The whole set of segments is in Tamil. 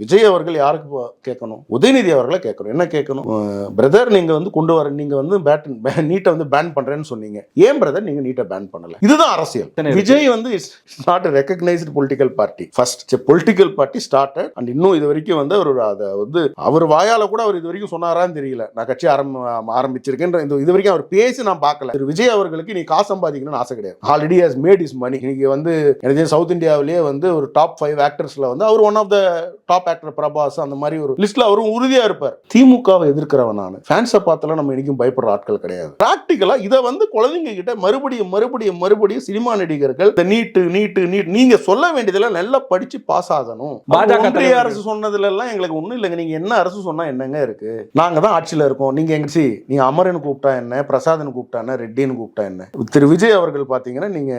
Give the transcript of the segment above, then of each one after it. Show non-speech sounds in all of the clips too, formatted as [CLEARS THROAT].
விஜய் அவர்கள் யாருக்கு கேட்கணும்? உதயநிதி அவர்களை கேட்கணும். என்ன கேட்கணும்? பிரதர் நீங்க வந்து கொண்டு வர நீங்க வந்து பேட் நீட்டை வந்து பேன் பண்றேன்னு சொன்னீங்க. ஏன் பிரதர் நீங்க நீட்டை பேன் பண்ணல? இதுதான் அரசியல். விஜய் வந்து it's not recognised political party first political party started and இன்னும் இது வரைக்கும் வந்து அவர் அதை வந்து அவர் வாயால கூட அவர் இது வரைக்கும் சொன்னாரான்னு தெரியல. நான் கட்சி ஆரம்ப ஆரம்பிச்சிருக்கேன் இந்த இது வரைக்கும் அவர் பேசி நான் பார்க்கல. திரு விஜய் அவர்களுக்கு நீ காசு சம்பாதிக்கணும்னு ஆசை கிடையாது. Already has made is money இன்னைக்கு வந்து எனக்கு சவுத் இந்தியாவிலேயே வந்து ஒரு டாப் ஃபைவ் ஆக்டர்ஸ்ல வந்து அவர் one of the top actor Prabhas அந்த மாதிரி ஒரு லிஸ்ட்ல அவரும் உறுதியா இருப்பார். திமுகவை எதிர்க்கிறவன் நான். ஃபேன்ஸை பார்த்தாலும் நம்ம இன்னைக்கும் பயப்படுற ஆட்கள் கிடையாது. பிராக்டிக்கலா இதை வந்து குழந்தைங்க கிட்ட மறுபடியும் மறுபடியும் மறுபடியும் சினிமா நடிகர்கள் இந்த நீட்டு நீட்டு நீட் நீங்க சொல்ல வேண்டியதெல்லாம் நல்லா படிச்சு பாஸ் ஆகணும். ஒன்றிய. அரசு சொன்னதுல எல்லாம் எங்களுக்கு ஒண்ணும் இல்லைங்க. நீங்க என்ன அரசு சொன்னா என்னங்க இருக்கு? நாங்க தான் ஆட்சியில இருக்கோம். நீங்க எங்க சி நீங்க அமரன் கூப்பிட்டா என்ன? பிரசாதன் கூப்பிட்டா என்ன? ரெட்டின்னு கூப்பிட்டா என்ன? திரு விஜய் அவர்கள் பாத்தீங்கன்னா நீங்க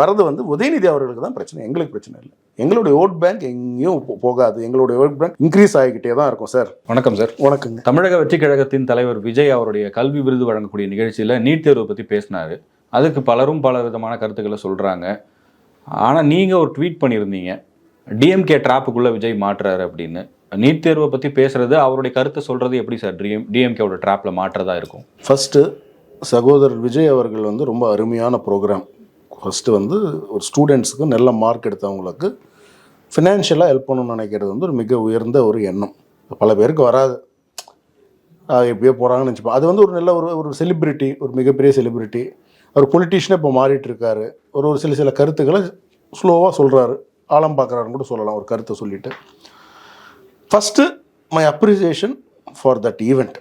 வரது வந்து உதயநிதி அவர்களுக்கு தான் பிரச்சனை. எங்களுக்கு பிரச்சனை இல்லை. எங்களுடைய ஓட் பேங்க் எங்கேயும் போகாது. எங்களுடைய ஓட் பேங்க் இன்க்ரீஸ் ஆகிக்கிட்டே தான் இருக்கும் சார் வணக்கம் சார் வணக்கங்க. தமிழக வெற்றி கழகத்தின் தலைவர் விஜய் அவருடைய கல்வி விருது வழங்கக்கூடிய நிகழ்ச்சியில நீட் தேர்வை பத்தி பேசினாரு. அதுக்கு பலரும் பல விதமான கருத்துக்களை சொல்றாங்க. ஆனா நீங்க ஒரு ட்வீட் பண்ணியிருந்தீங்க. டிஎம்கே ட்ராப்புக்குள்ள விஜய் மாட்டுறாரு அப்படின்னு. நீட் தேர்வை பத்தி பேசுறது அவருடைய கருத்தை சொல்றது எப்படி சார் டிஎம் டிஎம்கேவோட ட்ராப்ல மாற்றதா இருக்கும்? ஃபஸ்ட்டு சகோதரர் விஜய் அவர்கள் வந்து ரொம்ப அருமையான ப்ரோக்ராம் ஃபஸ்ட்டு வந்து ஒரு ஸ்டூடெண்ட்ஸுக்கு நல்ல மார்க் எடுத்தவங்களுக்கு ஃபினான்ஷியலாக ஹெல்ப் பண்ணணும்னு நினைக்கிறது வந்து ஒரு மிக உயர்ந்த ஒரு எண்ணம். பல பேருக்கு வராது. எப்படியோ போகிறாங்கன்னு நினச்சிப்போம். அது வந்து ஒரு நல்ல ஒரு ஒரு செலிப்ரிட்டி ஒரு மிகப்பெரிய செலிப்ரிட்டி அவர் பொலிட்டிஷியனே இப்போ மாறிட்டு இருக்காரு ஒரு ஒரு சில சில கருத்துக்களை ஸ்லோவாக சொல்கிறாரு ஆழம் பார்க்குறாருன்னு கூட சொல்லலாம் ஒரு கருத்தை சொல்லிட்டு. First my appreciation for that event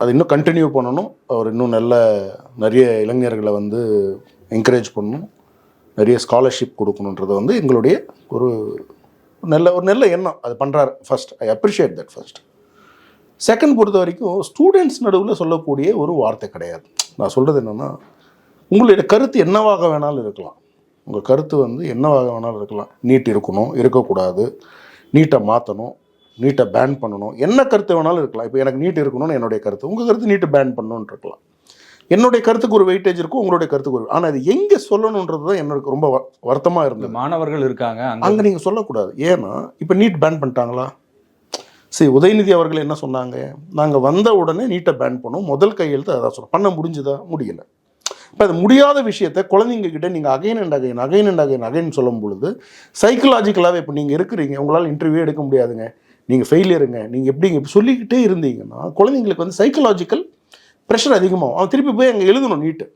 அது இன்னும் கண்டினியூ பண்ணணும். அவர் இன்னும் நல்ல நிறைய இளைஞர்களை வந்து என்கரேஜ் பண்ணணும். நிறைய ஸ்காலர்ஷிப் கொடுக்கணுன்றது வந்து எங்களுடைய ஒரு நல்ல ஒரு நல்ல எண்ணம் அது பண்ணுறாரு first I appreciate that first second பொறுத்த வரைக்கும் ஸ்டூடெண்ட்ஸ் நடுவில் சொல்லக்கூடிய ஒரு வார்த்தை கிடையாது. நான் சொல்கிறது என்னென்னா உங்களுடைய கருத்து என்னவாக வேணாலும் இருக்கலாம். உங்கள் கருத்து வந்து என்னவாக வேணாலும் இருக்கலாம். நீட் இருக்கணும் இருக்கக்கூடாது. நீட்டை மாற்றணும் நீட்டை பேன் பண்ணணும். என்ன கருத்து வேணாலும் இருக்கலாம். இப்போ எனக்கு நீட் இருக்கணும்னு என்னுடைய கருத்து. உங்கள் கருத்து நீட்டை பேன் பண்ணணும்னு இருக்கலாம். என்னுடைய கருத்துக்கு ஒரு வெயிட்டேஜ் இருக்கும் உங்களுடைய கருத்துக்கு ஒரு ஆனால் அது எங்கே சொல்லணுன்றது தான் என்னோட ரொம்ப வ- வருத்தமா இந்த இருந்தது. மாணவர்கள் இருக்காங்க அங்க நீங்கள் சொல்லக்கூடாது. ஏன்னா இப்போ நீட் பேன் பண்ணிட்டாங்களா? சரி உதயநிதி அவர்கள் என்ன சொன்னாங்க? நாங்கள் வந்த உடனே நீட்டை பேன் பண்ணோம். முதல் கையெழுத்து அதான் சொன்னோம். பண்ண முடிஞ்சுதா? முடியல. இப்போ அது முடியாத விஷயத்த குழந்தைங்க கிட்ட நீங்கள் again and again again and again again சொல்லும் பொழுது சைக்கலாஜிக்கலாகவே இப்போ நீங்கள் இருக்கிறீங்க. உங்களால் இன்டர்வியூ எடுக்க முடியாதுங்க. நீங்கள் ஃபெயிலியருங்க நீங்கள் எப்படிங்க? இப்படி சொல்லிக்கிட்டே இருந்தீங்கன்னா குழந்தைங்களுக்கு வந்து சைக்கலாஜிக்கல் ப்ரெஷர் அதிகமாகும். அவன் திருப்பி போய் அங்கே எழுதணும் நீட்டு.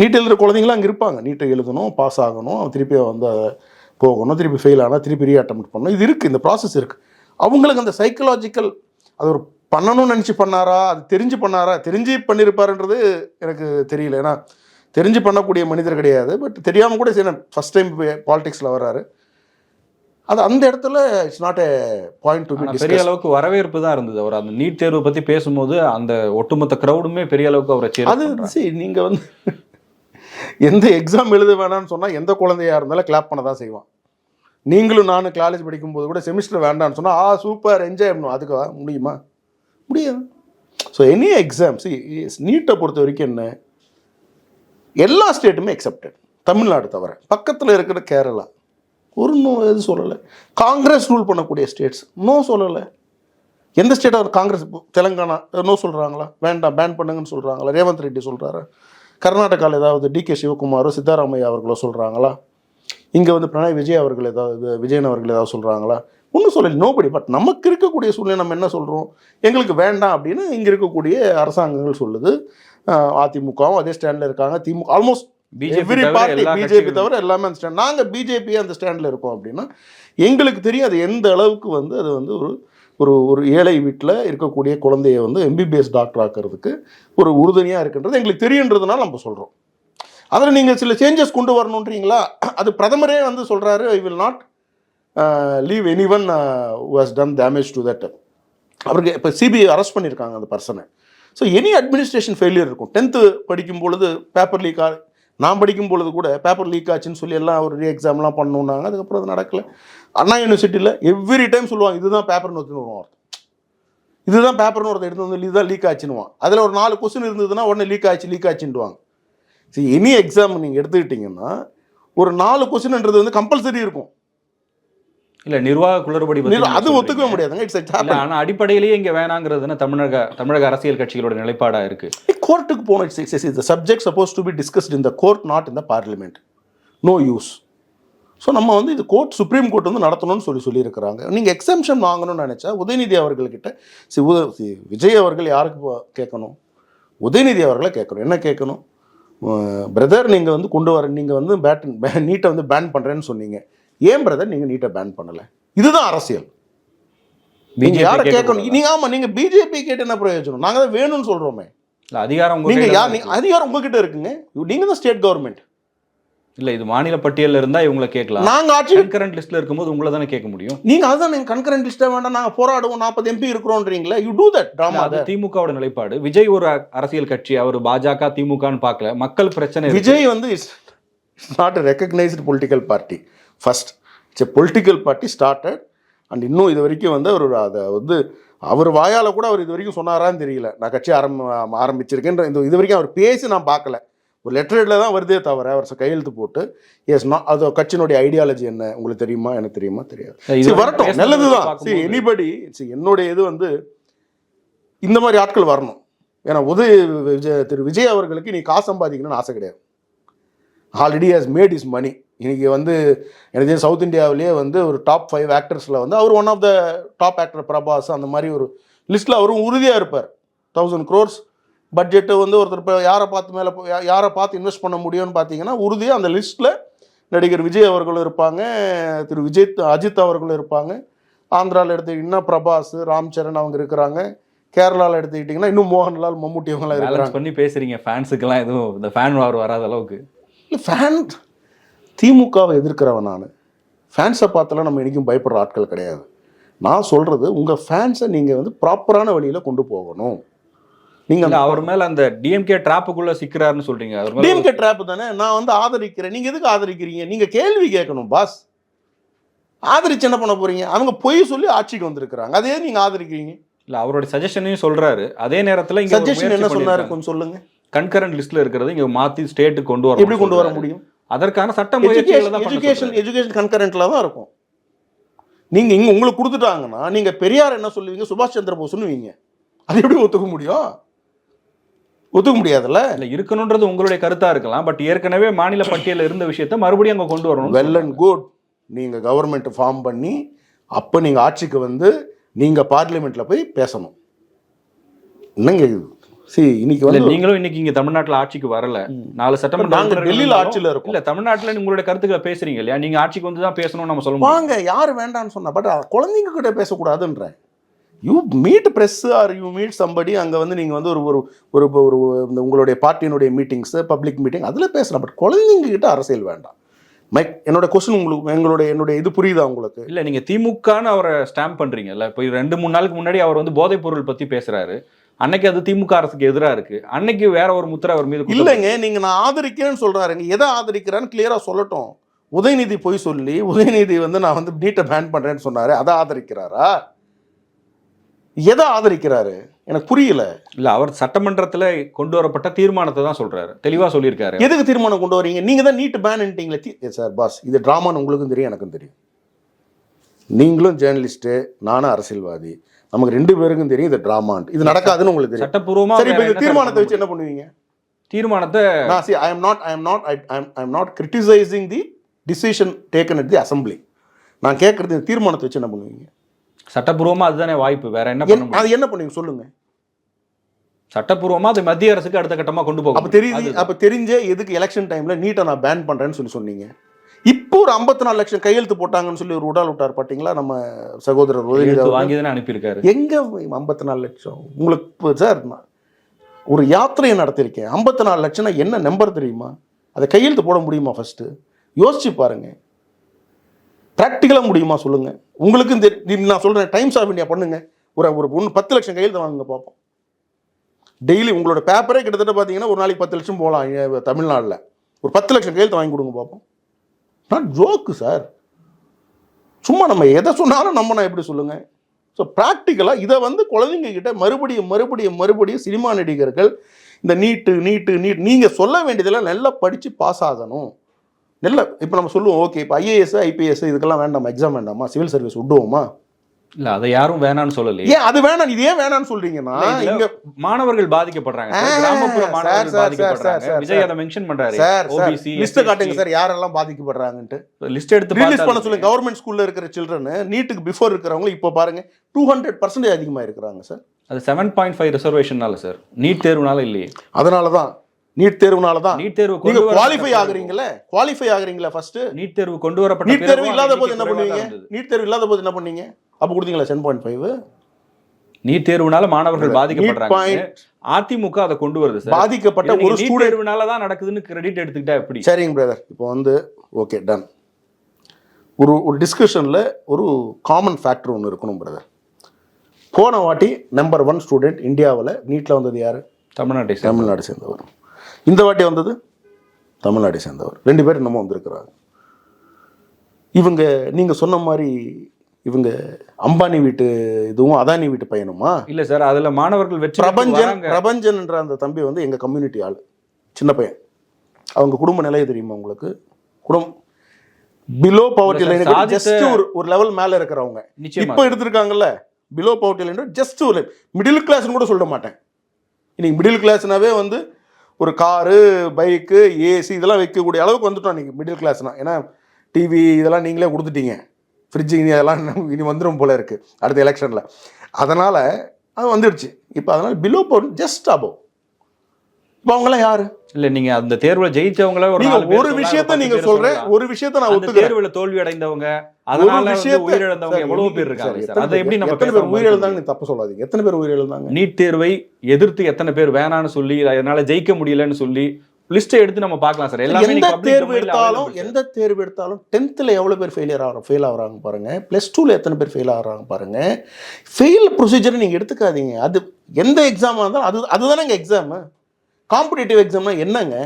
நீட் எழுதுகிற குழந்தைங்களாம் அங்கே இருப்பாங்க. நீட்டை எழுதணும் பாஸ் ஆகணும். அவன் திருப்பி வந்து அதை போகணும். திருப்பி ஃபெயில் ஆனால் திருப்பி ரீ அட்டம் பண்ணணும். இது இருக்குது இந்த ப்ராசஸ் இருக்குது அவங்களுக்கு அந்த சைக்கலாஜிக்கல் அது ஒரு பண்ணணும்னு நினச்சி பண்ணாரா? அது தெரிஞ்சு பண்ணாரா? தெரிஞ்சு பண்ணியிருப்பாருன்றது எனக்கு தெரியல. ஏன்னா தெரிஞ்சு பண்ணக்கூடிய மனிதர் கிடையாது. பட் தெரியாமல் கூட சரி ஃபஸ்ட் டைம் பாலிடிக்ஸில் வர்றாரு. அது அந்த இடத்துல it's not a point to பெரிய அளவுக்கு வரவேற்பு தான் இருந்தது. அவர் அந்த நீட் தேர்வை பத்தி பேசும்போது அந்த ஒட்டுமொத்த கிரௌடுமே பெரிய அளவுக்கு அவரை அது. சரி நீங்கள் வந்து எந்த எக்ஸாம் எழுத வேணாம்னு சொன்னால் எந்த குழந்தையா இருந்தாலும் கிளாப் பண்ண தான் செய்வான். நீங்களும் நானும் காலேஜ் படிக்கும்போது கூட செமிஸ்டர் வேண்டாம்னு சொன்னால் ஆ சூப்பர் என்ஜாய் பண்ணணும் அதுக்கு முடியுமா? முடியாது. ஸோ எனி எக்ஸாம் சி நீட்டை பொறுத்த வரைக்கும் என்ன? எல்லா ஸ்டேட்டுமே எக்ஸப்டட் தமிழ்நாடு தவிர. பக்கத்தில் இருக்கிற கேரளா. ஒரு நோ எது சொல்லலை. காங்கிரஸ் ரூல் பண்ணக்கூடிய ஸ்டேட்ஸ் நோ சொல்லலை. எந்த ஸ்டேட்டாக காங்கிரஸ் தெலங்கானா நோ சொல்கிறாங்களா வேண்டாம் பேன் பண்ணுங்கன்னு சொல்கிறாங்களா ரேவந்த் ரெட்டி சொல்கிறாரு கர்நாடகாவில் ஏதாவது டி கே சிவகுமாரோ சித்தாராமையா அவர்களோ சொல்கிறாங்களா இங்கே வந்து பிரணாய் விஜய் அவர்கள் ஏதாவது விஜயன் அவர்கள் ஏதாவது சொல்கிறாங்களா ஒன்றும் சொல்லலை. நோபடி பட் நமக்கு இருக்கக்கூடிய சூழ்நிலை நம்ம என்ன சொல்கிறோம் எங்களுக்கு வேண்டாம் அப்படின்னு இங்கே இருக்கக்கூடிய அரசாங்கங்கள் சொல்லுது. அதிமுகவும் அதே ஸ்டாண்டில் இருக்காங்க. திமுக ஆல்மோஸ்ட் தவிர பார்ட்டி பிஜேபி தவிர எல்லாமே அந்த ஸ்டாண்ட் நாங்கள் பிஜேபி அந்த ஸ்டாண்டில் இருக்கோம் அப்படின்னா எங்களுக்கு தெரியும் அது எந்த அளவுக்கு வந்து அது வந்து ஒரு ஒரு ஒரு ஏழை வீட்டில் இருக்கக்கூடிய குழந்தைய வந்து எம்பிபிஎஸ் டாக்டர் ஆக்கிறதுக்கு ஒரு உறுதுணையாக இருக்குன்றது எங்களுக்கு தெரியுன்றதுனால நம்ம சொல்கிறோம் அதில் நீங்கள் சில சேஞ்சஸ் கொண்டு வரணுன்றீங்களா? அது பிரதமரே வந்து சொல்கிறாரு I will not leave anyone was done damage to that அவருக்கு இப்போ சிபிஐ அரெஸ்ட் பண்ணியிருக்காங்க அந்த பர்சனை ஸோ எனி அட்மினிஸ்ட்ரேஷன் ஃபெயிலியர் இருக்கும். டென்த்து படிக்கும் பொழுது பேப்பர் லீக் நான் படிக்கும் பொழுது கூட பேப்பர் லீக் ஆச்சுன்னு சொல்லி எல்லாம் ஒரு ரீ எக்ஸாம்லாம் பண்ணணுன்னாங்க அதுக்கப்புறம் அது நடக்கல. அண்ணா யூனிவர்சிட்டியில் எவ்ரி டைம் சொல்லுவாங்க இதுதான் பேப்பர்னு வச்சுன்னு வருவான் இதுதான் பேப்பர்னு ஒருத்தர் எடுத்து வந்து இதுதான் லீக் ஆச்சுன்னுவான். அதில் ஒரு நாலு கொஸ்டின் இருந்ததுன்னா உடனே லீக் ஆச்சு லீக் ஆச்சுன்டுவாங்க சரி எனி எக்ஸாம் நீங்கள் எடுத்துக்கிட்டிங்கன்னா ஒரு நாலு கொஸ்டின்ன்றது வந்து கம்பல்சரி இருக்கும். இல்ல நிர்வாக குளறுபடி அது ஒத்துக்கவே. முடியாதுங்க இட்ஸ் ஆனா அடிப்படையிலேயே இங்க வேணாங்கிறதுன்னு தமிழக தமிழக அரசியல் கட்சிகளோட நிலைப்பாடா இருக்கு. கோர்ட்டுக்கு போன இட்ஸ் இந்த subject suppose to be discussed in the court not in the parliament no use so நம்ம வந்து இது கோர்ட் சுப்ரீம் கோர்ட் வந்து நடத்தணும்னு சொல்லி சொல்லியிருக்கிறாங்க. நீங்கள் எக்ஸம்ஷன் வாங்கணும்னு நினச்சா உதயநிதி அவர்கள்கிட்ட சி உத விஜய் அவர்கள் யாருக்கு கேட்கணும்? உதயநிதி அவர்களை கேட்கணும். என்ன கேட்கணும்? பிரதர் நீங்கள் வந்து கொண்டு வர நீங்கள் வந்து பேட் நீட்டை வந்து பேன் பண்ணுறேன்னு சொன்னீங்க. ஏன் பிரதர் நீங்கள் நீட்டை பேன் பண்ணலை? இதுதான் அரசியல். நீங்க யாரை கேட்க கேட்கணும்? நீங்க ஆமா நீங்க பிஜேபி கேட்டு என்ன பிரயோஜனம்? நாங்க தான் வேணும்னு சொல்றோமே. இல்ல அதிகாரம் உங்க நீங்க யார். அதிகாரம் உங்ககிட்ட இருக்குங்க. நீங்க தான் ஸ்டேட் கவர்மெண்ட் இல்ல இது மாநில பட்டியல்ல இருந்தா இவங்களை கேட்கலாம். நாங்க ஆட்சி கரண்ட் லிஸ்ட்ல இருக்கும்போது உங்களை தானே கேட்க முடியும்? நீங்க அதுதான் நீங்க கன்கரண்ட் லிஸ்டா வேண்டாம் நாங்க போராடுவோம் நாற்பது எம்பி இருக்கிறோன்றீங்களா. யூ டூ தட் ட்ராமா அது திமுகவோட நிலைப்பாடு. விஜய் ஒரு அரசியல் கட்சி அவர் பாஜக திமுகன்னு பார்க்கல. மக்கள் பிரச்சனை இருக்கு. விஜய் வந்து it's not recognised political party first it's political party started and இன்னும் இது வரைக்கும் வந்து அவர் அதை வந்து அவர் வாயால கூட அவர் இது வரைக்கும் சொன்னாரான்னு தெரியல. நான் கட்சி ஆரம்ப ஆரம்பிச்சிருக்கேன்ற இந்த இது வரைக்கும் அவர் பேசி நான் பார்க்கல. ஒரு லெட்டரில் தான் வருதே தவிர அவர் கையெழுத்து போட்டு எஸ் நான் அது கட்சியினுடைய ஐடியாலஜி என்ன? உங்களுக்கு தெரியுமா? எனக்கு தெரியுமா? தெரியாது. இது வரட்டும் நல்லதுதான். பார்க்கும்போது- சரி எனிபடி சரி என்னுடைய இது வந்து இந்த மாதிரி ஆட்கள் வரணும். ஏன்னா உதய விஜய் திரு விஜய் அவர்களுக்கு நீ காசு சம்பாதிக்கணும்னு ஆசை கிடையாது. Already has made is money இன்னைக்கு வந்து எனக்கு சவுத் இந்தியாவிலேயே வந்து ஒரு டாப் ஃபைவ் ஆக்டர்ஸில் வந்து அவர் one of the top actor Prabhas அந்த மாதிரி ஒரு லிஸ்ட்டில் அவரும் உறுதியாக இருப்பார். தௌசண்ட் க்ரோர்ஸ் பட்ஜெட்டு வந்து ஒருத்தர் இப்போ யாரை பார்த்து மேலே யாரை பார்த்து இன்வெஸ்ட் பண்ண முடியும்னு பார்த்தீங்கன்னா உறுதியாக அந்த லிஸ்ட்டில் நடிகர் விஜய் அவர்களும் இருப்பாங்க திரு விஜய் அஜித் அவர்களும் இருப்பாங்க. ஆந்திராவில் எடுத்துக்கிட்டிங்கன்னா பிரபாஸ் ராம் சரண் அவங்க இருக்கிறாங்க. கேரளாவில் எடுத்துக்கிட்டிங்கன்னா இன்னும் மோகன்லால் மம்முட்டி அவங்களாம் இருக்கிறாங்க. பண்ணி பேசுறீங்க ஃபேன்ஸுக்கெல்லாம் எதுவும் இந்த ஃபேன் வார் வராத அளவுக்கு. இல்லை ஃபேன் திமுகவை எதிர்க்கிறவன் நான். ஃபேன்ஸை பார்த்தெல்லாம் நம்ம இன்றைக்கும் பயப்படுற ஆட்கள் கிடையாது. நான் சொல்கிறது உங்கள் ஃபேன்ஸை நீங்கள் வந்து ப்ராப்பரான வழியில் கொண்டு போகணும். நீங்கள் அவர் மேல அந்த டிஎம்கே டிராப்புக்குள்ள சிக்கிறாருன்னு மேல டிஎம்கே ட்ராப் தானே? நான் வந்து ஆதரிக்கிறேன். நீங்கள் எதுக்கு ஆதரிக்கிறீங்க? நீங்கள் கேள்வி கேட்கணும் பாஸ் ஆதரிச்சு என்ன பண்ண போறீங்க? அவங்க பொய் சொல்லி ஆட்சிக்கு வந்திருக்கிறாங்க. அதே நீங்கள் ஆதரிக்கிறீங்க. இல்ல அவருடைய சஜஷனையும் சொல்றாரு. அதே நேரத்துல இங்க சஜஷன் என்ன சொன்னாரு? கொஞ்சம் சொல்லுங்க. கன்கரண்ட் லிஸ்ட்ல இருக்கிறது இங்க மாத்தி ஸ்டேட்டுக்கு கொண்டு வர எப்படி கொண்டு வர முடியும்? அதற்கான சட்ட முயற்சிகளை தான் பண்ண எஜுகேஷன். எஜுகேஷன் கன்கரண்ட்ல தான் இருக்கும். நீங்க இங்க உங்களுக்கு கொடுத்துட்டாங்கன்னா நீங்க பெரியார் என்ன சொல்லுவீங்க சுபாஷ் சந்திர போஸ் சொல்லுவீங்க. அது எப்படி ஒத்துக்க முடியும்? ஒத்துக்க முடியாதுல்ல? இல்ல இருக்கணும்ன்றது உங்களுடைய கருத்தா இருக்கலாம் பட் ஏற்கனவே மாநில பட்டியல்ல இருந்த விஷயத்த மறுபடியும் அங்க கொண்டு வரணும் வெல் அண்ட் குட் நீங்க கவர்மெண்ட் ஃபார்ம் பண்ணி அப்ப நீங்க ஆட்சிக்கு வந்து நீங்க பார்லிமெண்ட்ல போய் பேசணும். என்னங்க இது? சரி இன்னைக்கு வந்து நீங்களும் இன்னைக்கு இங்க தமிழ்நாட்டுல ஆட்சிக்கு வரல. நாலு சட்டமன்ற நாங்க டெல்லியில ஆட்சியில இருக்கோம். இல்ல தமிழ்நாட்டுல உங்களுடைய கருத்துக்களை பேசுறீங்க இல்லையா? நீங்க ஆட்சிக்கு வந்து தான் பேசணும்னு நம்ம சொல்ல முடியும். வாங்க யார் வேண்டாம்னு சொன்னா பட் குழந்தைங்க கிட்ட பேசக்கூடாதுன்றேன் you meet press or you meet somebody அங்கே வந்து நீங்கள் வந்து ஒரு ஒரு ஒரு ஒரு இந்த உங்களுடைய பார்ட்டியினுடைய மீட்டிங்ஸு பப்ளிக் மீட்டிங் அதில் பேசலாம். பட் குழந்தைங்க கிட்ட அரசியல் வேண்டாம். மைக் என்னோட கொஸ்டின் உங்களுக்கு எங்களுடைய என்னுடைய இது புரியுதா உங்களுக்கு? இல்ல நீங்க திமுகன்னு அவரை ஸ்டாம்ப் பண்றீங்கல்ல இப்போ ரெண்டு மூணு நாளுக்கு முன்னாடி அவர் வந்து போதைப் பொருள் பத்தி பேசுறாரு. அன்னைக்கு அது திமுக அரசுக்கு எதிரா இருக்கு. அன்னைக்கு வேற ஒரு முத்திரை அவர் மீது இல்லைங்க நீங்கள் நான் ஆதரிக்கிறேன்னு சொல்கிறாருங்க எதை ஆதரிக்கிறான்னு கிளியராக சொல்லட்டும். உதயநிதி போய் சொல்லி உதயநிதி வந்து நான் வந்து நீட்டை பேன் பண்ணுறேன்னு சொன்னாரு. அதை ஆதரிக்கிறாரா? எதை ஆதரிக்கிறாரு? எனக்கு புரியல. இல்ல அவர் சட்டமன்றத்துல கொண்டு வரப்பட்ட தீர்மானத்தை தான் சொல்றாரு. தெளிவா சொல்லியிருக்காரு. எதுக்கு தீர்மானம் கொண்டு வரீங்க? நீங்க தான் நீட் பேன்ட்டீங்களே சார் பாஸ் இது ட்ராமான்னு உங்களுக்கும் தெரியும் எனக்கும் தெரியும். நீங்களும் ஜேர்னலிஸ்ட்டு நானும் அரசியல்வாதி. நமக்கு ரெண்டு பேருக்கும் தெரியும் இது ட்ராமான்ட்டு இது நடக்காதுன்னு உங்களுக்கு தெரியும். சட்டப்பூர்வமா சரி இப்போ இந்த தீர்மானத்தை வச்சு என்ன? பண்ணுவீங்க? தீர்மானத்தை நான் see I am not I am not I I am not criticising the decision taken at the assembly நான் கேட்கறது இந்த தீர்மானத்தை வச்சு என்ன பண்ணுவீங்க? சட்டப்பூர்வமா அதுதானே வாய்ப்பு. வேற என்ன பண்ண அது என்ன பண்ணுவீங்க? சொல்லுங்க. சட்டப்பூர்வமா அது மத்திய அரசுக்கு அடுத்த கட்டமா கொண்டு போகும் அப்ப தெரியுது அப்ப தெரிஞ்சே எதுக்கு எலெக்ஷன் டைம்ல நீட்டை நான் பேன் பண்றேன்னு சொல்லி சொன்னீங்க. இப்போ ஒரு ஐம்பத்தி நாலு லட்சம் கையெழுத்து போட்டாங்கன்னு சொல்லி ஒரு உடால் விட்டார் பாத்தீங்களா நம்ம சகோதரர் உதயநிதி. வாங்கி அனுப்பியிருக்காரு. எங்க ஐம்பத்தி நாலு லட்சம்? உங்களுக்கு சார் ஒரு யாத்திரையை நடத்திருக்கேன் ஐம்பத்தி நாலு லட்சம்னா என்ன நம்பர் தெரியுமா? அதை கையெழுத்து போட முடியுமா ஃபர்ஸ்ட் யோசிச்சு பாருங்க. ப்ராக்டிக்கலாக முடியுமா சொல்லுங்க. உங்களுக்கும் தெரி நான் சொல்றேன் டைம்ஸ் ஆஃப் இந்தியா பண்ணுங்க. ஒரு ஒரு ஒன்று பத்து லட்சம் கையெழுத்து வாங்குங்க பார்ப்போம் டெய்லி உங்களோட பேப்பரே கிட்டத்தட்ட பார்த்தீங்கன்னா ஒரு நாளைக்கு பத்து லட்சம் போகலாம் தமிழ்நாட்டில் ஒரு பத்து லட்சம் கையெழுத்து வாங்கி கொடுங்க பார்ப்போம் நான் ஜோக்கு சார் சும்மா நம்ம எதை சொன்னாலும் நம்ம நான் எப்படி சொல்லுங்கள் ஸோ ப்ராக்டிக்கலாக இதை வந்து குழந்தைங்கக்கிட்ட மறுபடியும் மறுபடியும் மறுபடியும் சினிமா நடிகர்கள் இந்த நீட்டு நீட்டு நீட் நீங்கள் சொல்ல வேண்டியதெல்லாம் நல்லா படித்து பாஸ் ஆகணும். நல்ல இப்போ நம்ம சொல்லுவோம் ஓகே இப்போ ஐஏஎஸ் ஐபிஎஸ் இதுக்கெல்லாம் வேண்டாமா எக்ஸாம் வேண்டாமா சிவில் சர்வீஸ் விடுவோமா இல்ல அதை யாரும் வேணான்னு சொல்லலையே. ஏன் அது வேணாம் இது ஏன் வேணாம்னு சொல்றீங்கன்னா இங்க மாணவர்கள் பாதிக்கப்படுறாங்க. கிராமப்புற மாணவர்கள் பாதிக்கப்படுறாங்க. விஜய். அதை மென்ஷன் பண்றாரு. சார் ஓபிசி லிஸ்ட் காட்டுங்க சார் யாரெல்லாம் பாதிக்கப்படுறாங்கன்ட்டு. லிஸ்ட் எடுத்து ரிலீஸ் பண்ண சொல்லுங்க. கவர்மெண்ட் ஸ்கூல்ல இருக்கிற சில்ட்ரன் நீட்டுக்கு பிஃபோர் இருக்கிறவங்க இப்போ பாருங்க டூ ஹண்ட்ரட் பர்சன்டேஜ் அதிகமாக இருக்கிறாங்க சார். அது செவன் பாயிண்ட் ஃபைவ் ரிசர்வேஷனால சார். நீட் தேர்வுனால இல்லையே. அதனால தான் நீட் தேர்வுனால தான் நீட் தேர்வு நீங்க குவாலிஃபை ஆகுறீங்களே குவாலிஃபை ஆகுறீங்களா ஃபர்ஸ்ட் நீட் தேர்வு கொண்டு வரப்பட்ட நீட் தேர்வு இல்லாத போது என்ன பண்ணுவீங்க. நீட் தேர்வு இல்லாத போது என்ன பண்ணீங்க? அப்ப கொடுத்தீங்களா செவன் பாயிண்ட் ஃபைவ் நீட் தேர்வுனால மாணவர்கள் பாதிக்கப்படுறாங்க. அதிமுக அதை கொண்டு வருது சார். பாதிக்கப்பட்ட ஒரு நீட் ஸ்டூடெண்ட் தேர்வுனால தான் நடக்குதுன்னு கிரெடிட் எடுத்துக்கிட்டா எப்படி? சரிங்க பிரதர் இப்போ வந்து ஓகே டன் ஒரு ஒரு டிஸ்கஷனில் ஒரு காமன் ஃபேக்டர் ஒன்று இருக்கணும் பிரதர் போன வாட்டி நம்பர் ஒன் ஸ்டூடெண்ட் இந்தியாவில் நீட்டில் வந்தது யார்? தமிழ்நாட்டை தமிழ்நாடு சேர்ந்தவர். இந்த வாட்டி வந்தது தமிழ்நாடு சேர்ந்தவர். ரெண்டு பேர் இன்னமும் வந்திருக்கிறாங்க. இவங்க நீங்கள் சொன்ன மாதிரி இவங்க அம்பானி வீட்டு இதுவும் அதானி வீட்டு பையனுமா? இல்ல சார் அதுல மாணவர்கள் வெற்றி பிரபஞ்சன். பிரபஞ்சன் என்ற அந்த தம்பி வந்து எங்கள் கம்யூனிட்டி ஆள். சின்ன பையன். அவங்க குடும்ப நிலையை தெரியுமா உங்களுக்கு? குடும்பம் பிலோ பவர்ட்டி லைன் ஜஸ்ட் ஒரு ஒரு லெவல் மேல இருக்கிறவங்க. இப்போ எடுத்திருக்காங்கல்ல பிலோ பவர்ட்டி லைன் ஜஸ்ட் ஒரு மிடில் கிளாஸ்னு கூட சொல்ல மாட்டேன். இன்னைக்கு மிடில் கிளாஸ்னாவே வந்து ஒரு காரு பைக்கு ஏசி இதெல்லாம் வைக்கக்கூடிய அளவுக்கு வந்துட்டோம் இன்னைக்கு மிடில் கிளாஸ்னா ஏன்னா டிவி இதெல்லாம் நீங்களே கொடுத்துட்டீங்க. ஃப்ரிட்ஜு இனி அதெல்லாம் [LAUGHS] இனி வந்துடும் போல இருக்கு அடுத்த எலெக்ஷனில் அதனால் அது வந்துடுச்சு. இப்போ அதனால் பிலோ பவர் ஜஸ்ட் அபவ் இப்போ அவங்களாம் யாரு? இல்ல நீங்க அந்த தேர்வுல ஜெயிச்சவங்கள ஒரு விஷயத்த நீங்க சொல்றேன். ஒரு விஷயத்த நான் ஒத்துக்கிறேன் தேர்வுல தோல்வி அடைந்தவங்க அதனால விஷயத்த- உயிரிழந்தவங்க எவ்வளவு பேர் இருக்காங்க? சார், அதை எப்படி நம்ம எத்தனை பேர் உயிரிழந்தாங்க நீ தப்பு சொல்லாதீங்க. எத்தனை பேர் உயிரிழந்தாங்க? நீட் தேர்வை எதிர்த்து எத்தனை பேர் வேணான்னு சொல்லி அதனால ஜெயிக்க முடியலன்னு சொல்லி லிஸ்ட்டை எடுத்து நம்ம பார்க்கலாம் சார். எல்லாமே எந்த தேர்வு எடுத்தாலும். எந்த தேர்வு எடுத்தாலும் டென்த்தில் எவ்வளோ பேர் ஃபெயிலியர் ஆகிறோம் ஃபெயில் ஆகுறாங்க பாருங்க. ப்ளஸ் டூவில் எத்தனை பேர் ஃபெயில் ஆகுறாங்க பாருங்க. ஃபெயில் ப்ரொசீஜரை நீங்கள் எடுத்துக்காதீங்க. அது எந்த எக்ஸாமாக இருந்தாலும் அது அதுதானேங்க எக்ஸாமு காம்படிட்டிவ் எக்ஸாம்னா என்னங்க?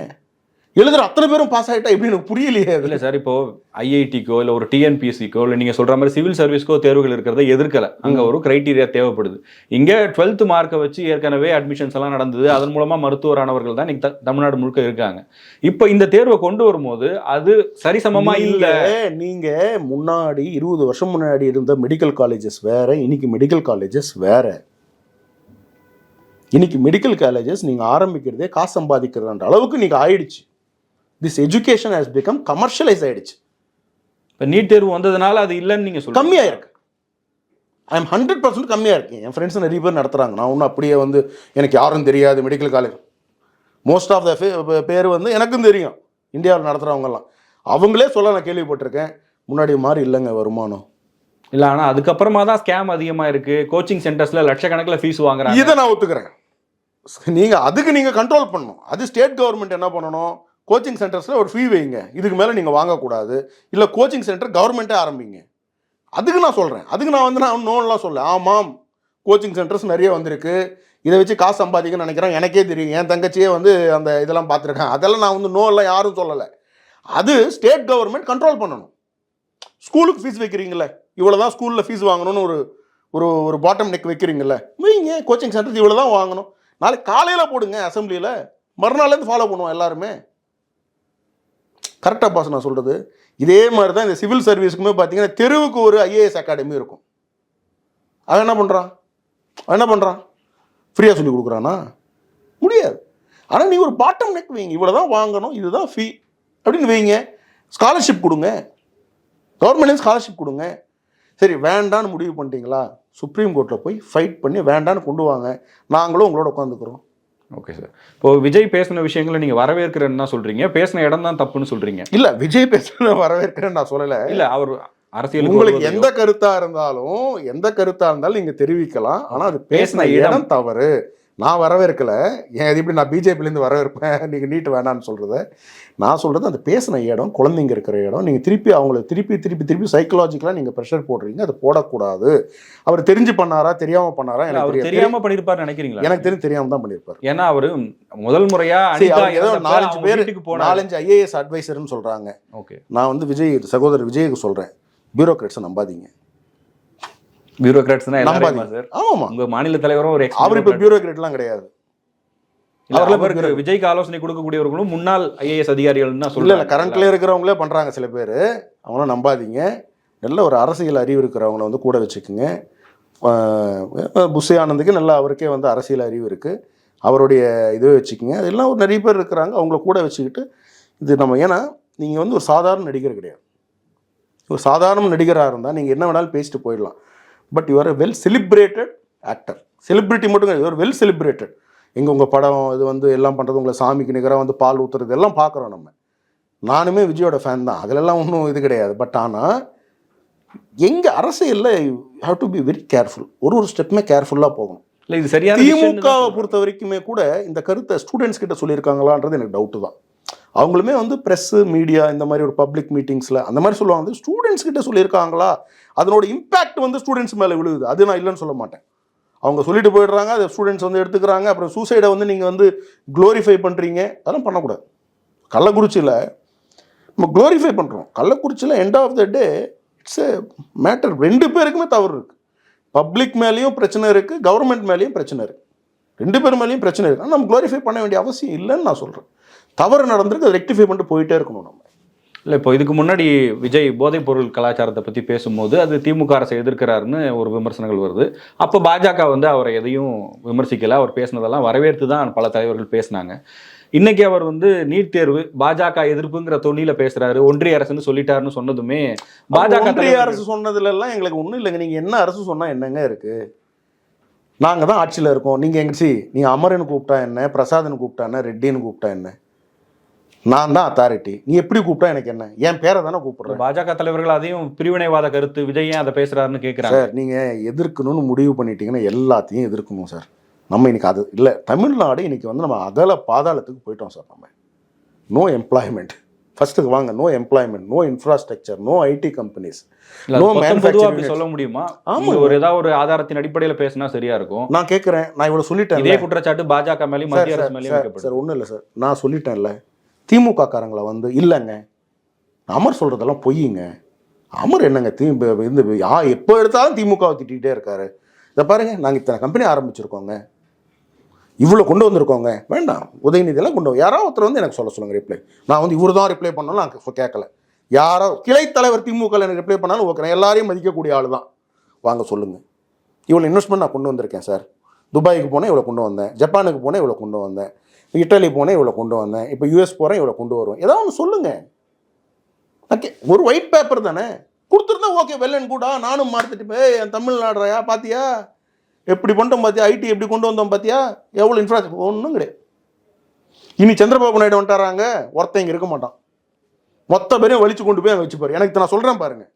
எழுதுற அத்தனை பேரும் பாஸ் ஆகிட்டா எப்படி எனக்கு புரியலையே? இல்ல சார் இப்போ ஐஐடிக்கோ இல்ல ஒரு டிஎன்பிஎஸ்சிக்கோ இல்ல நீங்க சொல்ற மாதிரி சிவில் சர்வீஸ்க்கோ தேர்வுகள் இருக்கிறத எதிர்க்கல. அங்க ஒரு கிரைட்டீரியா தேவைப்படுது. இங்க டுவெல்த் மார்க்கை வச்சு ஏற்கனவே அட்மிஷன்ஸ் எல்லாம் நடந்தது. அதன் மூலமா மருத்துவரானவர்கள் தான் இன்னைக்கு தமிழ்நாடு முழுக்க இருக்காங்க. இப்போ இந்த தேர்வை கொண்டு வரும்போது அது சரிசமமா இல்ல? நீங்க- நீங்க முன்னாடி இருபது வருஷம் முன்னாடி இருந்த மெடிக்கல் காலேஜஸ் வேற இன்னைக்கு மெடிக்கல் காலேஜஸ் வேற. இன்னைக்கு மெடிக்கல் காலேஜஸ் நீங்க ஆரம்பிக்கிறதே காசு சம்பாதிக்கிறன்ற அளவுக்கு நீங்க ஆயிடுச்சு. This education has become commercialise ஆயிடுச்சு. இப்ப நீட் தேர்வு வந்ததுனால அது இல்லைன்னு நீங்க சொல்றீங்க. கம்மியா இருக்கு. ஐ எம் ஹண்ட்ரட் பர்சன்ட் கம்மியா இருக்கு என் ஃப்ரெண்ட்ஸ் நிறைய பேர் நடத்துறாங்க. நான் ஒன்றும் அப்படியே வந்து எனக்கு யாரும் தெரியாது medical college most of the பேர் வந்து எனக்கும் தெரியும். இந்தியாவில் நடத்துறவங்கலாம் அவங்களே சொல்ல நான் கேள்விப்பட்டிருக்கேன். முன்னாடி மாதிரி இல்லைங்க வருமானம். இல்ல ஆனா அதுக்கப்புறமா தான் ஸ்கேம் அதிகமா இருக்கு. கோச்சிங் சென்டர்ஸ்ல லட்சக்கணக்கில் ஃபீஸ் வாங்குறாங்க. இதை நான் ஒத்துக்கிறேன். நீங்க அதுக்கு நீங்க கண்ட்ரோல் பண்ணணும். அது ஸ்டேட் கவர்மெண்ட் என்ன பண்ணணும்? கோச்சிங் சென்டர்ஸில் ஒரு ஃபீ வைங்க. இதுக்கு மேலே நீங்கள் வாங்கக்கூடாது. இல்லை கோச்சிங் சென்டர் கவர்மெண்ட்டே ஆரம்பிங்க. அதுக்கு நான் சொல்கிறேன் அதுக்கு நான் வந்து நான் நோன்லாம் சொல்ல ஆமாம் கோச்சிங் சென்டர்ஸ் நிறைய வந்திருக்கு. இதை வச்சு காசு சம்பாதிக்கணும்னு நினைக்கிறேன் எனக்கே தெரியும். என் தங்கச்சியே வந்து அந்த இதெல்லாம் பார்த்துருக்கேன் அதெல்லாம் நான் வந்து நோலாம் யாரும் சொல்லலை. அது ஸ்டேட் கவர்மெண்ட் கண்ட்ரோல் பண்ணணும். ஸ்கூலுக்கு ஃபீஸ் வைக்கிறீங்களே இவ்வளோ தான் ஸ்கூலில் ஃபீஸ் வாங்கணும்னு ஒரு ஒரு ஒரு பாட்டம் நெக் வைக்கிறீங்களே வைங்க. கோச்சிங் சென்டர் இவ்வளோ தான் வாங்கணும். நாளைக்கு காலையில் போடுங்க அசம்பிளியில் மறுநாள்லேருந்து ஃபாலோ பண்ணுவோம் எல்லாருமே. கரெக்டாக பாஸ் நான் சொல்கிறது இதே மாதிரி தான் இந்த சிவில் சர்வீஸ்க்குமே பார்த்தீங்கன்னா தெருவுக்கு ஒரு ஐஏஎஸ் அகாடமி இருக்கும். அவன் என்ன பண்ணுறான் அவன் என்ன பண்ணுறான் ஃப்ரீயாக சொல்லி கொடுக்குறானா? முடியாது. ஆனால் நீங்கள் ஒரு பாட்டம் நெக் வைங்க. இவ்வளோ தான் வாங்கணும் இதுதான் ஃபீ அப்படின்னு வைங்க. ஸ்காலர்ஷிப் கொடுங்க. கவர்மெண்ட்லேருந்து ஸ்காலர்ஷிப் கொடுங்க. சரி வேண்டான்னு முடிவு பண்ணிட்டீங்களா? சுப்ரீம் கோர்ட்டில் போய் ஃபைட் பண்ணி வேண்டான்னு கொண்டு வாங்க. நாங்களும் உங்களோட உட்காந்துக்கிறோம் ஓகே சார் இப்போ விஜய் பேசின விஷயங்களை நீங்க வரவேற்கிறேன்னு தான் சொல்றீங்க. பேசின இடம் தான் தப்புன்னு சொல்றீங்க. இல்லை விஜய் பேசுகிறத வரவேற்கிறேன்னு நான் சொல்லலை. இல்ல அவர் அரசியலுக்கு உங்களுக்கு எந்த கருத்தா இருந்தாலும் எந்த கருத்தா இருந்தாலும் நீங்க தெரிவிக்கலாம். ஆனா அது பேசின பேசின. இடம் தவறு. நான் வரவேற்கல. ஏன் அது எப்படி நான் பிஜேபிலேருந்து வரவேற்பேன்? [LAUGHS] நீங்க நீட் வேணான்னு சொல்றத. நான் சொல்றது அந்த பேசின இடம் குழந்தைங்க இருக்கிற இடம் நீங்க திருப்பி அவங்கள திருப்பி திருப்பி திருப்பி சைக்கலாஜிக்கலா நீங்க ப்ரெஷர் போடுறீங்க அது போடக்கூடாது. அவர் தெரிஞ்சு பண்ணாரா தெரியாம பண்ணாரா எனக்கு அவர் தெரியாது. தெரியாம பண்ணிருப்பாரு நினைக்கிறீங்களா? எனக்கு தெரிஞ்சு தெரியாம தான் பண்ணியிருப்பாரு ஏன்னா அவரு முதல் முறையா சரி, அனிதா அவங்க ஏதோ நாலஞ்சு அவங்க பேர் வீட்டுக்கு போனாரு. நாலஞ்சு ஐஏஎஸ் அட்வைசர்னு சொல்றாங்க. ஓகே. நான் வந்து விஜய் சகோதரர் விஜய்க்கு சொல்றேன். பியூரோக்ராட்ஸை நம்பாதீங்க. பியூரோகிராட்ஸ்னா நம்பாதீங்க. சார். ஆமாமா உங்க மாநில தலைவரும் ஒரு அவர் இப்போ. பியூரோக்ராட்லாம் கிடையாது. விஜய்க்கு ஆலோசனை கொடுக்கக்கூடியவர்களும் முன்னாள் ஐஏஎஸ் அதிகாரிகள் சொல்லுங்க கரண்ட்ல இருக்கிறவங்களே பண்ணுறாங்க சில பேர். அவங்களாம் நம்பாதீங்க. நல்ல ஒரு அரசியல் அறிவு இருக்கிறவங்கள வந்து கூட வச்சுக்குங்க. புஷி ஆனந்துக்கு நல்லா அவருக்கே வந்து அரசியல் அறிவு இருக்குது அவருடைய இதுவே வச்சுக்கோங்க. அதெல்லாம் ஒரு நிறைய பேர் இருக்கிறாங்க. அவங்கள கூட வச்சுக்கிட்டு இது நம்ம ஏன்னா நீங்கள் வந்து ஒரு சாதாரண நடிகர் கிடையாது. ஒரு சாதாரண நடிகராக இருந்தால் நீங்கள் என்ன வேணாலும் பேசிட்டு போயிடலாம். But you are well celebrated actor celebrity மட்டும் கிடையாது வெல் செலிப்ரேட்டட் எங்கே உங்கள் படம் இது வந்து எல்லாம் பண்ணுறது உங்களை சாமிக்கு நிகராக வந்து பால் ஊற்றுறது எல்லாம் பார்க்குறோம் நம்ம. நானுமே விஜயோட ஃபேன் தான். அதிலெல்லாம் ஒன்றும் இது கிடையாது. பட் ஆனால் எங்கள் அரசியலில் you have to be very careful ஒரு ஒரு ஸ்டெப்புமே கேர்ஃபுல்லாக போகணும். இல்ல இது தான் திமுகவை. பொறுத்த வரைக்குமே கூட இந்த கருத்தை ஸ்டூடெண்ட்ஸ் கிட்ட சொல்லியிருக்காங்களான்றது எனக்கு டவுட்டு தான். அவங்களுமே வந்து ப்ரெஸ்ஸு மீடியா இந்த மாதிரி ஒரு பப்ளிக் மீட்டிங்ஸில் அந்த மாதிரி சொல்லுவாங்க. ஸ்டூடெண்ட்ஸ் கிட்ட சொல்லியிருக்காங்களா? அதனோட இம்பேக்ட் வந்து ஸ்டூடெண்ட்ஸ் மேலே விழுகுது. அது நான் இல்லைன்னு சொல்ல மாட்டேன். அவங்க சொல்லிட்டு போயிடுறாங்க அதை ஸ்டூடெண்ட்ஸ் வந்து எடுத்துக்கிறாங்க. அப்புறம் சூசைடை வந்து நீங்கள் வந்து க்ளோரிஃபை பண்ணுறீங்க அதெல்லாம் பண்ணக்கூடாது. கள்ளக்குறிச்சியில் நம்ம க்ளோரிஃபை பண்ணுறோம் கள்ளக்குறிச்சியில் end of the day it's a matter ரெண்டு பேருக்குமே தவறு இருக்குது பப்ளிக் மேலேயும் பிரச்சனை இருக்குது கவர்மெண்ட் மேலேயும் பிரச்சனை இருக்குது ரெண்டு பேர் மேலேயும் பிரச்சனை இருக்குது ஆனால் நம்ம க்ளோரிஃபை பண்ண வேண்டிய அவசியம் இல்லைன்னு நான் சொல்கிறேன் தவறு நடந்திருக்கு அதை ரெக்டிஃபை பண்ணிட்டு போயிட்டே இருக்கணும் நம்ம. இல்ல இப்போ இதுக்கு முன்னாடி விஜய் போதைப் பொருள் கலாச்சாரத்தை பத்தி பேசும்போது அது திமுக அரசை எதிர்க்கிறாருன்னு ஒரு விமர்சனங்கள் வருது. அப்போ பாஜக வந்து அவரை எதையும் விமர்சிக்கல அவர் பேசினதெல்லாம் வரவேற்று தான் பல தலைவர்கள் பேசினாங்க. இன்னைக்கு அவர் வந்து நீட் தேர்வு பாஜக எதிர்ப்புங்கிற தொனியில பேசுறாரு ஒன்றிய அரசுன்னு சொல்லிட்டாருன்னு சொன்னதுமே பாஜக ஒன்றிய அரசு சொன்னதுல எல்லாம் எங்களுக்கு ஒன்றும் இல்லைங்க. நீங்கள் என்ன அரசு சொன்னால் என்னங்க இருக்கு? நாங்கள் தான் ஆட்சியில் இருக்கோம். நீங்கள் எங்க சி நீங்கள் அமரன் கூப்பிட்டா என்ன பிரசாதன் கூப்பிட்டா என்ன ரெட்டின்னு கூப்பிட்டா என்ன? நான் தான் அத்தாரிட்டி நீ எப்படி கூப்பிட்டா எனக்கு என்ன? என் பேரை தானே கூப்பிடுறேன் பாஜக தலைவர்கள் அதையும் பிரிவினைவாத கருத்து விஜய் அதை பேசுறாருன்னு கேட்கிறாங்க சார் நீங்கள் எதிர்க்கணும்னு முடிவு பண்ணிட்டீங்கன்னா எல்லாத்தையும் எதிர்க்கணும் சார். நம்ம இன்னைக்கு அது இல்லை தமிழ்நாடு இன்னைக்கு வந்து நம்ம அகல பாதாளத்துக்கு போயிட்டோம் சார் நம்ம. நோ எம்ப்ளாய்மெண்ட் ஃபர்ஸ்ட்டுக்கு வாங்க no employment no infrastructure no IT companies no manufacturing சொல்ல முடியுமா? ஆமா. நீங்க ஒரு ஏதாவது ஒரு ஆதாரத்தின் அடிப்படையில பேசினா சரியா இருக்கும். நான் கேட்குறேன் நான் இவ்வளோ சொல்லிட்டேன் இதே குற்றச்சாட்டு பாஜக மேலயும் மத்திய அரசு மேலயும் சார் ஒன்றும் இல்லை சார். நான் சொல்லிட்டேன்ல. திமுக காரங்களை வந்து இல்லைங்க. அமர் சொல்கிறதெல்லாம் பொய்யுங்க. அமர் என்னங்க தி இந்த யா எப்போ எடுத்தாலும் திமுகவை திட்டிகிட்டே இருக்காரு. இதை பாருங்கள் நாங்கள் இத்தனை கம்பெனி ஆரம்பிச்சிருக்கோங்க. இவ்வளோ கொண்டு வந்திருக்கோங்க. வேண்டாம் உதயநிதியெல்லாம் கொண்டு வந்து ஒருத்தர் வந்து எனக்கு சொல்ல சொல்லுங்க ரிப்ளை நான் வந்து இவரு தான் ரிப்ளை பண்ணணும் நான் கேட்கல யாரோ கிளைத் தலைவர் திமுக எனக்கு ரிப்ளை பண்ணாலும் ஓகே நான் எல்லாரையும் மதிக்கக்கூடிய ஆள் தான். வாங்க சொல்லுங்கள் இவ்வளோ இன்வெஸ்ட்மெண்ட் நான் கொண்டு வந்திருக்கேன் சார் துபாய்க்கு போனேன் இவ்வளோ கொண்டு வந்தேன். ஜப்பானுக்கு போனேன் இவ்வளோ கொண்டு வந்தேன். இட்டாலி போனேன் இவ்வளோ கொண்டு வந்தேன். இப்போ யூஎஸ் போகிறேன் இவ்வளோ கொண்டு வருவேன். ஏதாவது ஒன்று சொல்லுங்கள் ஓகே ஒரு ஒயிட் பேப்பர் தானே? கொடுத்துருந்தா ஓகே வெல் அண்ட் குடா நானும் மாறுத்துட்டு போய் என் தமிழ்நாடுறையா பார்த்தியா எப்படி பண்ணிட்டோம் பார்த்தியா ஐடி எப்படி கொண்டு வந்தோம் பார்த்தியா எவ்வளோ இன்ஃப்ராஸ்ட்ரக்சர் ஒன்றும் கிடையாது. இனி சந்திரபாபு நாயுடு வந்துட்டாராங்க ஒருத்தன் இங்கே இருக்க மாட்டான். மொத்த பேரையும் வலிச்சு கொண்டு போய் வச்சு பாரு. எனக்கு நான் சொல்கிறேன் பாருங்கள்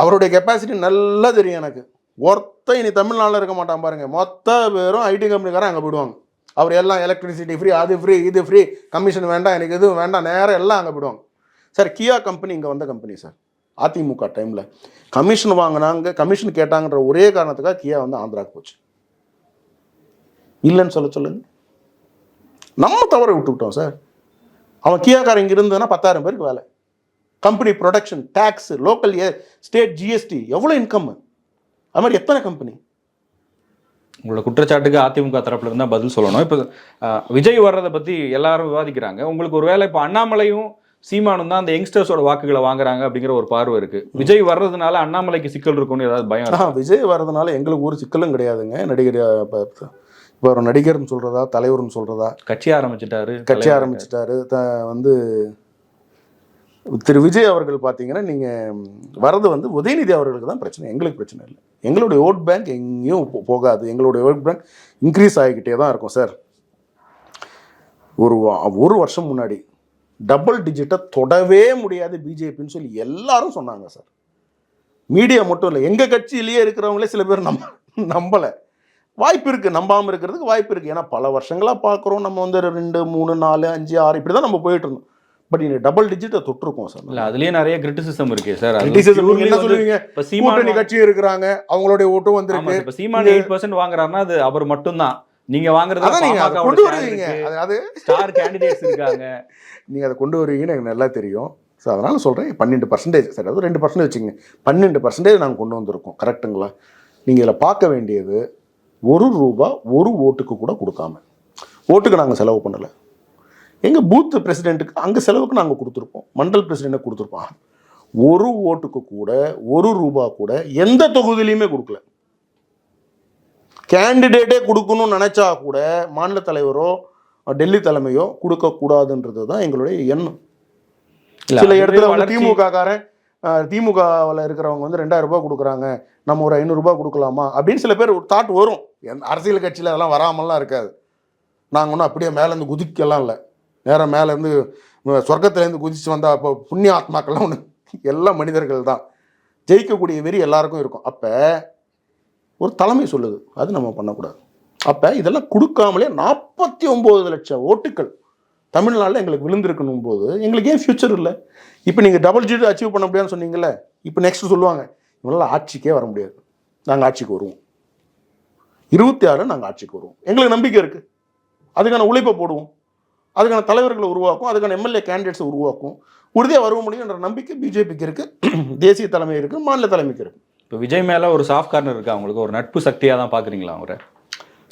அவருடைய கெப்பாசிட்டி நல்லா தெரியும் எனக்கு. ஒருத்தன் இனி தமிழ்நாட்டில் இருக்க மாட்டான் பாருங்கள் மொத்த பேரும் ஐடி கம்பெனிக்காரன் அங்கே போயிடுவாங்க. அவர் எல்லாம் எலக்ட்ரிசிட்டி ஃப்ரீ அது ஃப்ரீ இது ஃப்ரீ கமிஷன் வேண்டாம் எனக்கு எதுவும் வேண்டாம். நேரம் எல்லாம் அங்கே போயிடுவாங்க சார் கியா கம்பெனி இங்கே வந்த கம்பெனி சார் அதிமுக டைமில் கமிஷன் வாங்கினாங்க கமிஷன் கேட்டாங்கன்ற ஒரே காரணத்துக்காக கியா வந்து ஆந்திராவுக்கு போச்சு. இல்லைன்னு சொல்ல சொல்லுங்க. நம்ம தவற விட்டுவிட்டோம் சார் அவன் கியாக்காரன் இங்கே இருந்ததுன்னா பத்தாயிரம் பேருக்கு வேலை. Company production tax local state GST எவ்வளோ இன்கம் அது மாதிரி எத்தனை கம்பெனி உங்களோட குற்றச்சாட்டுக்கு அதிமுக தரப்புல இருந்தா பதில் சொல்லணும். இப்போ விஜய் வர்றதை பத்தி எல்லாரும் விவாதிக்கிறாங்க. உங்களுக்கு ஒருவேளை இப்போ அண்ணாமலையும் சீமானும் தான் அந்த யங்ஸ்டர்ஸோட வாக்குகளை வாங்குறாங்க அப்படிங்கிற ஒரு பார்வை இருக்கு. விஜய் வர்றதுனால அண்ணாமலைக்கு சிக்கல் இருக்கும்னு ஏதாவது பயம் விஜய் வர்றதுனால எங்களுக்கு ஒரு சிக்கலும் கிடையாதுங்க. நடிகர் இப்போ ஒரு நடிகர்னு சொல்கிறதா தலைவர்னு சொல்கிறதா கட்சி ஆரம்பிச்சிட்டாரு கட்சி ஆரம்பிச்சிட்டாரு. த வந்து திரு விஜய் அவர்கள் பார்த்தீங்கன்னா நீங்கள் வர்றது வந்து உதயநிதி அவர்களுக்கு தான் பிரச்சனை. எங்களுக்கு பிரச்சனை இல்லை. எங்களுடைய ஓட் பேங்க் எங்கேயும் போ- போகாது. எங்களுடைய ஓட் பேங்க் இன்க்ரீஸ் ஆகிக்கிட்டே தான் இருக்கும் சார். ஒரு வா- ஒரு வருஷம் முன்னாடி டபுள் டிஜிட்டை தொடவே முடியாது பிஜேபின்னு சொல்லி எல்லாரும் சொன்னாங்க சார். மீடியா மட்டும் இல்லை. எங்கள் கட்சியிலேயே இருக்கிறவங்களே சில பேர் நம்ப நம்பலை. வாய்ப்பு இருக்குது நம்பாமல் இருக்கிறதுக்கு வாய்ப்பு இருக்குது ஏன்னா பல வருஷங்களாக பார்க்குறோம். நம்ம வந்து ரெண்டு மூணு நாலு அஞ்சு ஆறு இப்படி தான் நம்ம போயிட்டு இருந்தோம். பட் இன்னைக்கு டபுள் டிஜிட்டை தொட்டிருக்கோம் சார். இல்ல அதுலயே நிறைய கிரிட்டிசிசம் இருக்கே சார். என்ன சொல்லுவீங்க? இப்ப சீமான் கட்சி இருக்கிறாங்க அவங்களுடைய ஓட்டும் வந்திருக்கு. இப்ப சீமான் எயிட் பர்சன்ட் வாங்குறாருன்னா அது அவர் மட்டும்தான். நீங்க வாங்குறது நீங்க கொண்டு வருவீங்க. அது அது ஸ்டார் கேண்டிடேட்ஸ் இருக்காங்க. [LAUGHS] நீங்கள் அதை கொண்டு வருவீங்கன்னு எனக்கு நல்லா தெரியும். ஸோ அதனால் சொல்கிறேன் பன்னெண்டு பர்சன்டேஜ் சரி அது ரெண்டு பர்சன்டேஜ் வச்சுங்க பன்னெண்டு பர்சன்டேஜ் நாங்கள் கொண்டு வந்திருக்கோம் கரெக்ட்டுங்களா நீங்கள் இதில் பார்க்க வேண்டியது ஒரு ரூபா ஒரு ஓட்டுக்கு கூட கொடுக்காம. ஓட்டுக்கு நாங்கள் செலவு பண்ணலை. எங்கள் பூத் பிரசிடெண்ட்டுக்கு அங்கே செலவுக்கு நாங்கள் கொடுத்துருப்போம். மண்டல் பிரசிடெண்ட்டை கொடுத்துருப்போம். ஒரு ஓட்டுக்கு கூட ஒரு ரூபா கூட எந்த தொகுதியிலையுமே கொடுக்கல. கேண்டிடேட்டே கொடுக்கணும்னு நினைச்சா கூட மாநில தலைவரோ டெல்லி தலைமையோ கொடுக்கக்கூடாதுன்றது தான் எங்களுடைய எண்ணம். சில இடத்துல திமுக காரன் திமுகவில் இருக்கிறவங்க வந்து ரெண்டாயிரம் ரூபாய் கொடுக்குறாங்க. நம்ம ஒரு ஐநூறுரூபா கொடுக்கலாமா? அப்படின்னு சில பேர் ஒரு தாட் வரும். அரசியல் கட்சியில் அதெல்லாம் வராமல்லாம் இருக்காது. நாங்கள் ஒன்றும் அப்படியே மேலேருந்து குதிக்கலாம் இல்லை. நேரம் மேலேருந்து சொர்க்கத்துலேருந்து குதிச்சு வந்தால் அப்போ புண்ணிய ஆத்மாக்கள்லாம் ஒன்று எல்லா மனிதர்கள் தான் ஜெயிக்கக்கூடிய வெறி எல்லாருக்கும் இருக்கும். அப்போ ஒரு தலைமை சொல்லுது. அது நம்ம பண்ணக்கூடாது. அப்போ இதெல்லாம் கொடுக்காமலே நாற்பத்தி ஒம்பது லட்சம் ஓட்டுக்கள் தமிழ்நாட்டில் எங்களுக்கு விழுந்திருக்கணும் போது எங்களுக்கு ஏன் ஃபியூச்சர் இல்லை? இப்போ நீங்கள் டபுள் ஜீரோ அச்சீவ் பண்ண முடியாதுன்னு சொன்னீங்கல்ல இப்போ நெக்ஸ்ட் சொல்லுவாங்க இவங்களால் ஆட்சிக்கே வர முடியாது. நாங்கள் ஆட்சிக்கு வருவோம். இருபத்தி ஆறு நாங்கள் ஆட்சிக்கு வருவோம். எங்களுக்கு நம்பிக்கை இருக்குது அதுக்கான உழைப்பை போடுவோம். அதுக்கான தலைவர்களை உருவாக்கும் அதுக்கான எம்எல்ஏ கேண்டிடேட்ஸை உருவாக்கும். உறுதியாக வர முடியுன்ற நம்பிக்கை பிஜேபிக்கு இருக்குது [CLEARS THROAT] தேசிய தலைமை இருக்குது மாநில தலைமைக்கு இருக்குது இப்போ விஜய் மேல ஒரு சாஃப்ட் கார்னர் இருக்கா அவங்களுக்கு ஒரு நட்பு சக்தியா தான் பாக்குறீங்களா அவரை?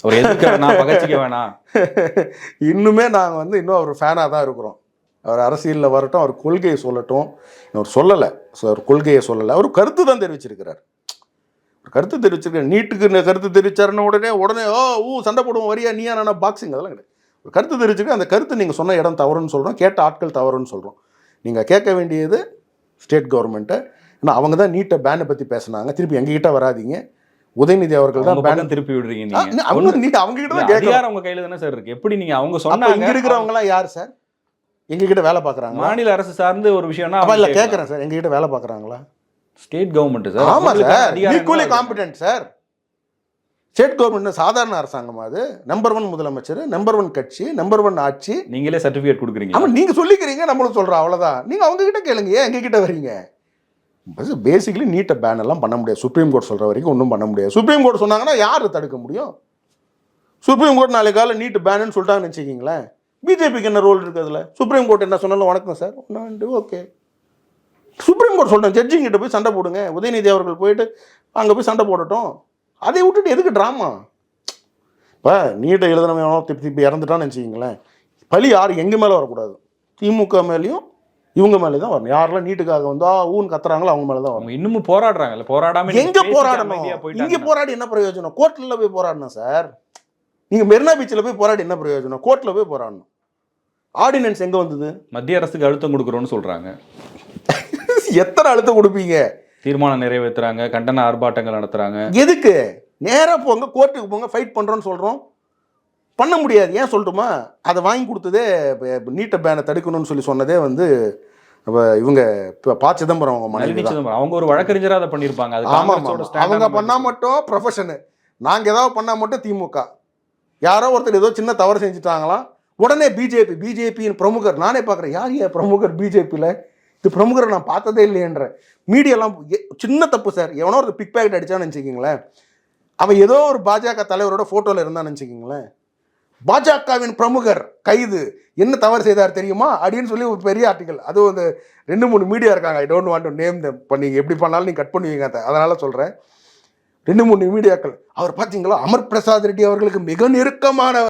அவர் எதுக்க வேணாம் [LAUGHS] பகச்சிக்க வேணாம். [LAUGHS] இன்னுமே நாங்கள் வந்து இன்னும் அவர் ஃபேனாக தான் இருக்கிறோம். அவர் அரசியலில் வரட்டும் அவர் கொள்கையை சொல்லட்டும். அவர் சொல்லலை. அவர் கொள்கையை சொல்லலை. அவர் கருத்து தான் தெரிவிச்சிருக்கிறார். கருத்து தெரிவிச்சிருக்காரு நீட்டுக்கு கருத்து தெரிவிச்சாருன்னு உடனே உடனே ஓ ஊ சண்டை போடுவோம் வரியா நீயா நானா பாக்ஸிங் அதெல்லாம் கிடையாது. கருத்து தெரிவிச்சிருக்க அந்த கருத்து நீங்கள் சொன்ன இடம் தவறுன்னு சொல்கிறோம் கேட்ட ஆட்கள் தவறுன்னு சொல்கிறோம் நீங்கள் கேட்க வேண்டியது ஸ்டேட் கவர்மெண்ட்டை ஏன்னா அவங்க தான் நீட்டை பேனை பற்றி பேசுனாங்க. திருப்பி எங்ககிட்ட வராதீங்க. உதயநிதி அவர்கள் அவங்க தான் பேன் திருப்பி விடுறீங்க நீங்க. அவங்க நீ அவங்க கிட்ட தான் அதிகாரம் உங்க கையில தானே சார் இருக்கு. எப்படி நீங்க அவங்க சொன்னாங்க இங்க இருக்கிறவங்கலாம் யார் சார் எங்க கிட்ட வேலை பாக்குறாங்களா மாநில அரசு சார்ந்து ஒரு விஷயம்னா அப்ப இல்ல கேக்குறேன் சார் எங்க கிட்ட வேலை பாக்குறாங்களா ஸ்டேட் கவர்மெண்ட் சார் ஆமா sir equally. Competent sir state government சாதாரண அரசாங்கம் அது? நம்பர் ஒன் முதலமைச்சர் நம்பர் ஒன் கட்சி நம்பர் ஒன் ஆட்சி. நீங்களே சர்டிபிகேட் கொடுக்குறீங்க ஆமா நீங்க சொல்லிக்கிறீங்க நம்மளும் சொல்றோம் அவ்வளவுதான். நீங்க அவங்க கிட்ட கேளுங்க ஏன் எங்க கிட்ட வரீங்க பேசிக்கலி நீட்டை பேன் எல்லாம் பண்ண முடியாது. சுப்ரீம் கோர்ட் சொல்ற வரைக்கும் ஒன்றும் பண்ண முடியாது. சுப்ரீம் கோர்ட் சொன்னாங்கன்னா யார் தடுக்க முடியும்? சுப்ரீம் கோர்ட் நாளைக்கு காலை நீட்டு பேனுன்னு சொல்லிட்டாங்கன்னு வச்சுக்கிங்களேன். பிஜேபிக்கு என்ன ரோல் இருக்குது அதில்? சுப்ரீம் கோர்ட் என்ன சொன்னாலும் வணக்கம் சார். ஒன்று ஓகே சுப்ரீம் கோர்ட் சொல்லிட்டேன் ஜட்ஜிங் கிட்ட போய் சண்டை போடுங்க. உதயநிதி அவர்கள் போயிட்டு அங்கே போய் சண்டை போடட்டும். அதை விட்டுட்டு எதுக்கு ட்ராமா இப்போ நீட்டை எழுதுனவன் திருப்பி திருப்பி இறந்துட்டான்னு வச்சுக்கிங்களேன். பழி யார் எங்கள் மேலே வரக்கூடாது? திமுக மேலேயும் இவங்க மேலே தான் வரணும். யாரெல்லாம் நீட்டுக்காக வந்து ஆ ஊன்னு கத்துறாங்களோ அவங்க மேலே தான் வரணும். இன்னமும் போராடுறாங்கல்ல. போராடாம எங்க போராடணும்? இங்க போராடி என்ன பிரயோஜனம்? கோர்ட்ல போய் போராடணும் சார் நீங்க மெரினா பீச்சில் போய் போராடி என்ன பிரயோஜனம்? கோர்ட்ல போய் போராடணும். ஆர்டினன்ஸ் எங்க வந்தது? மத்திய அரசுக்கு அழுத்தம் கொடுக்குறோம்னு சொல்றாங்க. [LAUGHS] எத்தனை அழுத்தம் கொடுப்பீங்க? தீர்மானம் நிறைவேத்துறாங்க கண்டன ஆர்ப்பாட்டங்கள் நடத்துறாங்க. எதுக்கு? நேரா போங்க கோர்ட்டுக்கு போங்க ஃபைட் பண்றோம்னு சொல்றோம். பண்ண முடியாது ஏன் சொல்லட்டுமா அதை வாங்கி கொடுத்ததே நீட்ட பேனை தடுக்கணும்னு சொல்லி சொன்னதே வந்து இவங்க இப்ப ப சிதம்பரம் அவங்க மனைவி. சிதம்பரம். அவங்க ஒரு வழக்கறிஞரா அதை பண்ணிருப்பாங்க அது ஆமா ஆமா, காங்கிரஸோட ஆமா. stand அவங்க ஆன பண்ணா மட்டும் ப்ரொஃபஷனு நாங்க ஏதாவது பண்ணா மட்டும் திமுக. யாரோ ஒருத்தர் ஏதோ சின்ன தவறு செஞ்சுட்டாங்களாம் உடனே பிஜேபி பிஜேபியின் பிரமுகர். நானே பார்க்குறேன். யார் ஏன் பிரமுகர் பிஜேபியில் இது பிரமுகரை நான் பார்த்ததே இல்லையன்ற. மீடியாலாம் எ- சின்ன தப்பு சார். எவனோ ஒரு பிக் பேக்கெட் அடிச்சான்னு நினச்சிக்கிங்களேன் அவன் ஏதோ ஒரு பாஜக தலைவரோட ஃபோட்டோவில் இருந்தான்னு நினச்சிக்கிங்களேன் பாஜகவின் பிரமுகர் கைது. என்ன தவறு செய்தார் தெரியுமா? அப்படின்னு சொல்லி ஒரு பெரிய ஆர்டிக்கல் அதுவும் அந்த ரெண்டு மூணு மீடியா இருக்காங்க. I don't want to name them பண்ணி எப்படி பண்ணாலும் நீங்கள் கட் பண்ணுவீங்க. அதை அதனால் சொல்கிறேன் ரெண்டு மூணு மீடியாக்கள் அவர் பார்த்தீங்களா அமர் பிரசாத் ரெட்டி அவர்களுக்கு மிக நெருக்கமான